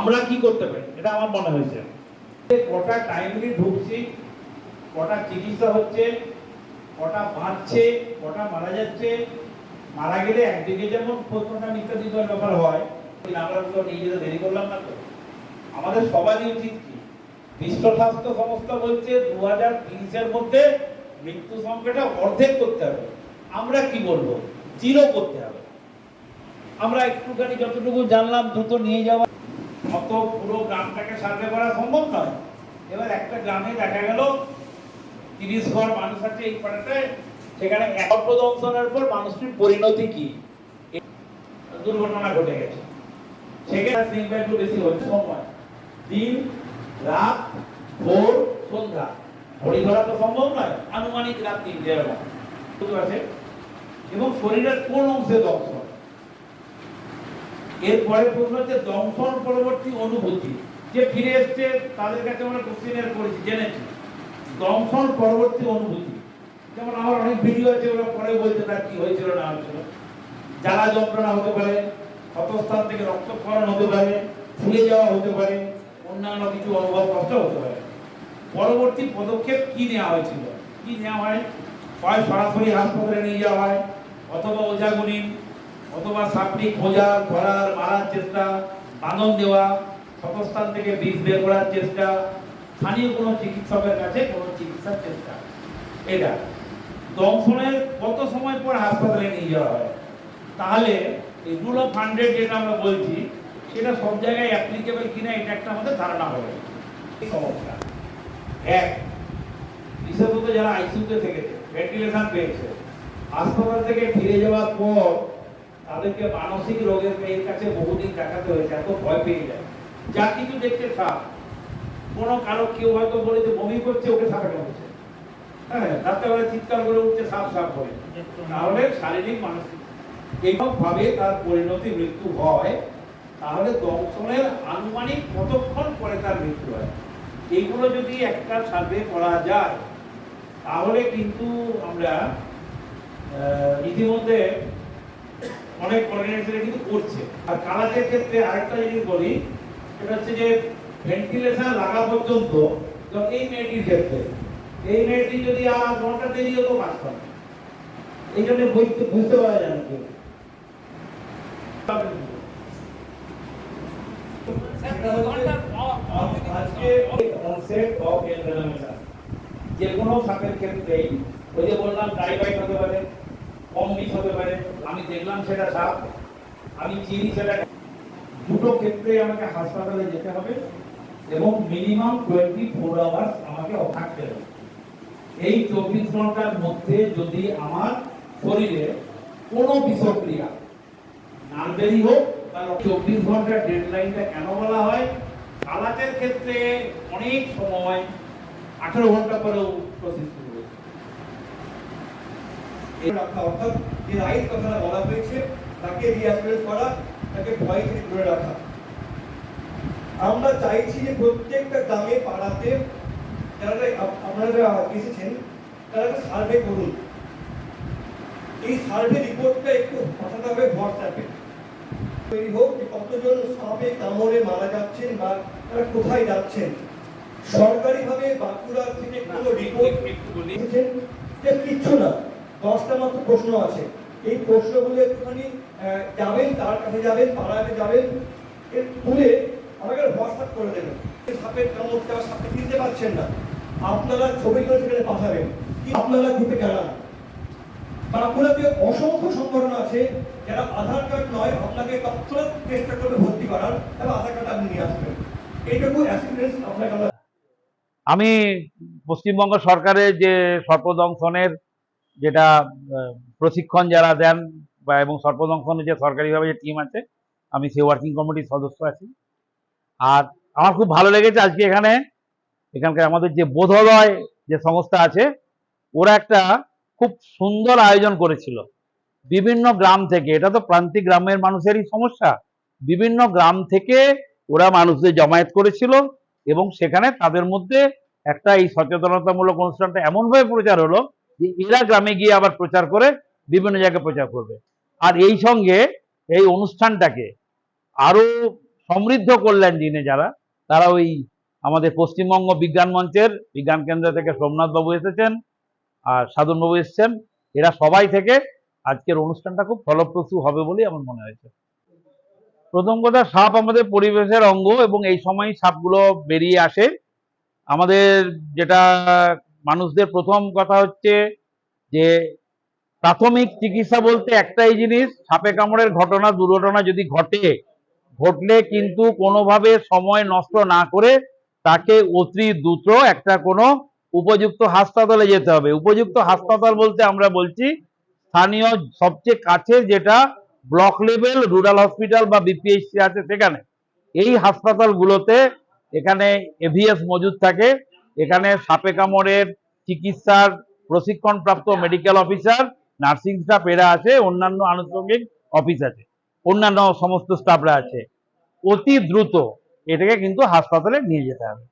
আমরা কি করতে পারি? এটা আমার মনে হয়েছে। কটা টাইমলি ঢুকছি, কটা চিকিৎসা হচ্ছে, কটা বাঁচছে, কটা মারা যাচ্ছে, মারা গেলে একদিকে যেমন মিথ্যা দিতের ব্যাপার হয় আমরা তো যেতে দেরি করলাম না তো। আমাদের সবারই উচিত কি? বিশ্ব স্বাস্থ্য সংস্থা বলছে দু হাজার তিরিশের মধ্যে মৃত্যু সংখ্যাটা অর্ধেক করতে হবে। আমরা কি বলব? জিরো করতে হবে। আমরা একটুখানি যতটুকু জানলাম, দ্রুত নিয়ে যাওয়া অত পুরো গ্রামটাকে সার্ভে করা সম্ভব নয়। এবার একটা গ্রামে দেখা গেল, তিরিশ ঘর মানুষ আছে এই পাড়াটায় সেখানে একপ্রদংশনের পর মানুষটির পরিণতি কি? দুর্ঘটনা ঘটে গেছে। সেখানে স্নেকটা একটু বেশি হচ্ছে, সময়। দিন, রাত, ভোর, সন্ধ্যা। ঘড়ি ধরা তো সম্ভব নয়, আনুমানিক রাত তিনটে এরকম। পারছে এবং শরীরের কোন অংশে দংশন এরপরে প্রশ্ন হচ্ছে দংশন পরবর্তী অনুভূতি। যে ফিরে এসছে, তাদের কাছে আমরা কোশ্চেনের করেছি জেনেছি। দংশন পরবর্তী অনুভূতি। যেমন আমার অনেক ভিডিও আছে, ওরা পরে বলতে তার কি হয়েছিল না হয়েছিল। জ্বালা যন্ত্রণা হতে পারে, ক্ষতস্থান থেকে রক্তক্ষরণ হতে পারে, ফুলে যাওয়া হতে পারে, অন্যান্য কিছু অনুভব কষ্ট হতে পারে। পরবর্তী পদক্ষেপ কি নেওয়া হয়েছিল? কি নেওয়া হয়? হয় সরাসরি হাসপাতালে নিয়ে যাওয়া হয়, অথবা ওঝাগুনিন অথবা সাপটি খোঁজার ধরার, মারার চেষ্টা, বাঁধন দেওয়া, ক্ষতস্থান থেকে বিষ বের করার চেষ্টা, স্থানীয় কোনো চিকিৎসকের কাছে কোনো চিকিৎসার চেষ্টা। এটা দংশনের কত সময় পর হাসপাতালে নিয়ে যাওয়া হয়? তাহলে অফ হান্ড্রেড যেটা আমরা বলছি, সেটা সব জায়গায় অ্যাপ্লিকেবল কিনা এটা একটা আমাদের ধারণা হবে। সমস্যা। এক, বিশেষত যারা আইসিইউতে থেকেছে ভেন্টিলেশন পেয়েছে, হাসপাতাল থেকে ফিরে যাওয়ার পর তাদেরকে মানসিক রোগের এর কাছে বহুদিন দেখাতে হয়েছে, এত ভয় পেয়ে যায়। যা কিছু দেখছে সাপ কোনো কারও কেউ হয়তো বলে যে বমি করছে, ওকে সাপে কামড়েছে হ্যাঁ রাত্রেবেলা চিৎকার করে উঠছে, সাপ সাপ করে তাহলে শারীরিক, মানসিক। এইসব ভাবে তার পরিণতি মৃত্যু হয়। তাহলে দংশনের আনুমানিক কতক্ষণ পরে তার মৃত্যু হয়? এইগুলো যদি একটা সার্ভে করা যায়, তাহলে কিন্তু আমরা ইতিমধ্যে অনেক অর্গানাইজেশন কিন্তু করছে। আর কালাজের ক্ষেত্রে আরেকটা জিনিস বলি, সেটা হচ্ছে যে ভেন্টিলেশন লাগা পর্যন্ত এই মেয়েটির ক্ষেত্রে, এই মেয়েটি যদি আর ঘণ্টা দেরি হতো বাঁচত না। এই জন্য বুঝতে বুঝতে পারা যায় না কেউ। যে কোনো সাপের ক্ষেত্রেই, ওই যে বললাম ডাইবাইট হতে পারে, কম বিষ হতে পারে আমি দেখলাম সেটা সাপ। আমি চিনি সেটা দুটো ক্ষেত্রে আমাকে হাসপাতালে যেতে হবে এবং মিনিমাম টোয়েন্টি ফোর আওয়ার্স আমাকে থাকতে হবে। এই চব্বিশ ঘণ্টার মধ্যে যদি আমার শরীরে কোনো বিষক্রিয়া, নার্ভেরই হোক তাহলে চব্বিশ ঘণ্টার ডেডলাইনটা কেন বলা হয়? সালাতের ক্ষেত্রে অনেক সময় আঠেরো ঘণ্টা পরেও প্রসেস এই রাখা অর্থাৎ যে রাইট কথাটা বলা হয়েছে তাকে রিঅ্যাসুরেন্স করা তাকে ভয় থেকে দূরে রাখা। আমরা চাইছি যে প্রত্যেকটা গ্রামে পাড়াতে যারা আপনারা যারা এসেছেন তারা একটা সার্ভে করুন। এই সার্ভে রিপোর্টটা একটু পাঠাতে হবে হোয়াটসঅ্যাপে তৈরি হোক যে কতজন সাপে কামড়ে মারা যাচ্ছেন বা তারা কোথায় যাচ্ছেন। সরকারিভাবে বাঁকুড়া থেকে কোনো রিপোর্ট কিচ্ছু না। দশটা মাত্র প্রশ্ন আছে। এই প্রশ্নগুলো একটুখানি যাবেন, তার কাছে যাবেন পাড়াতে যাবেন, এর তুলে আমাকে হোয়াটসঅ্যাপ করে দেবেন। সাপের কামড়টা সাপে কিনতে পারছেন না। আপনারা ছবি করে সেখানে পাঠাবেন। কি আপনারা গ্রুপে জানান বাঁকুড়াতে অসংখ্য সংগঠন আছে, যারা আধার কার্ড নয়, আপনাকে তৎক্ষণাৎ চেষ্টা করবে ভর্তি করার এবং আধার কার্ড আপনি নিয়ে আসবেন। এইটুকু অ্যাসিস্ট্যান্স আপনাকে আমি পশ্চিমবঙ্গ সরকারের যে সর্পদংশনের যেটা প্রশিক্ষণ যারা দেন বা এবং সর্পদংশনের যে সরকারিভাবে যে টিম আছে, আমি সেই ওয়ার্কিং কমিটির সদস্য আছি। আর আমার খুব ভালো লেগেছে আজকে এখানে, এখানকার আমাদের যে বোধোদয় যে সংস্থা আছে, ওরা একটা খুব সুন্দর আয়োজন করেছিল। বিভিন্ন গ্রাম থেকে, এটা তো প্রান্তিক গ্রামের মানুষেরই সমস্যা, বিভিন্ন গ্রাম থেকে ওরা মানুষদের জমায়েত করেছিল এবং সেখানে তাদের মধ্যে একটা এই সচেতনতামূলক অনুষ্ঠানটা এমনভাবে প্রচার হলো যে এরা গ্রামে গিয়ে আবার প্রচার করে, বিভিন্ন জায়গায় প্রচার করবে। আর এই সঙ্গে এই অনুষ্ঠানটাকে আরও সমৃদ্ধ করলেন দিনে যারা, তারা ওই আমাদের পশ্চিমবঙ্গ বিজ্ঞান মঞ্চের, বিজ্ঞান কেন্দ্র থেকে সোমনাথ বাবু এসেছেন আর সাধন বাবু এসেছেন। এরা সবাই থেকে আজকের অনুষ্ঠানটা খুব ফলপ্রসূ হবে বলেই আমার মনে হয়েছে। প্রথম কথা সাপ আমাদের পরিবেশের অঙ্গ এবং এই সময় সাপগুলো বেরিয়ে আসে। আমাদের যেটা মানুষদের প্রথম কথা হচ্ছে যে প্রাথমিক চিকিৎসা বলতে একটাই জিনিস, সাপে কামড়ের ঘটনা, দুর্ঘটনা যদি ঘটে, ঘটলে কিন্তু কোনোভাবে সময় নষ্ট না করে তাকে অতি দ্রুত একটা কোনো উপযুক্ত হাসপাতালে যেতে হবে। উপযুক্ত হাসপাতাল বলতে আমরা বলছি স্থানীয় সবচেয়ে কাছে যেটা ব্লক লেভেল, রুরাল হসপিটাল বা বিপিএইচসি আছে সেখানে। এই হাসপাতালগুলোতে এখানে এভিএস মজুদ থাকে। এখানে সাপে কামড়ের চিকিৎসার প্রশিক্ষণপ্রাপ্ত মেডিকেল অফিসার নার্সিং স্টাফ এরা আছে, অন্যান্য আনুষঙ্গিক অফিস আছে, অন্যান্য সমস্ত স্টাফরা আছে। অতি দ্রুত এটাকে কিন্তু হাসপাতালে নিয়ে যেতে হবে।